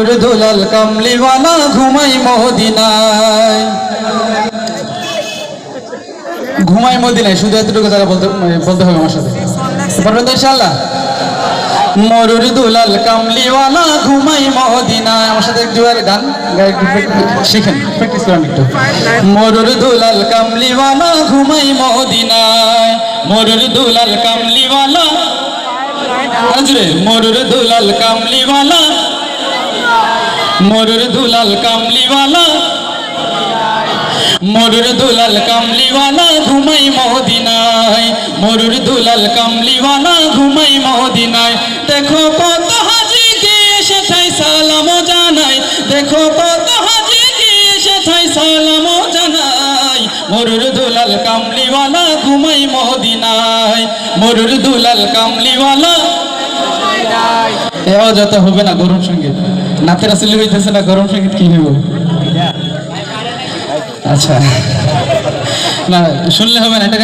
মরুর দুলাল কামলিওয়ালা ঘুমাই মদিনায় ঘুমাই মদিনায় শুধু এতটুকু তারা বলতে মানে বলতে হবে আমার সাথে। পারবেন তো ইনশাল্লাহ মরুর দুলাল কামলিওয়ালা ঘুমাই মদিনায় আমার সাথে একটু আর গান শিখেন প্র্যাকটিস করেন একটু। মরুর দুলাল কামলিওয়ালা ঘুমাই মদিনায় মরুর দুলাল কামলিওয়ালা হাজরে মরুর দুলাল কামলিওয়ালা মরুর দুলাল কামলিওয়ালা, মরুর দুলাল কামলিওয়ালা ঘুমাই মদিনায়, মরুর দুলাল কামলিওয়ালা ঘুমাই মদিনায়। দেখো কত হাজি গিয়ে সেথায় সালাম জানাই। দেখো কত হাজি গিয়ে সেথায় সালাম জানাই। মরুর দুলাল কামলিওয়ালা ঘুমাই মদিনায়, মরুর দুলাল কামলিওয়ালা এও যাতে হবে না গরম সংগীত। নাতের আসলে হইতেছে না গরম সংগীত কি হইব? আচ্ছা। না শুনলে হবে না এটা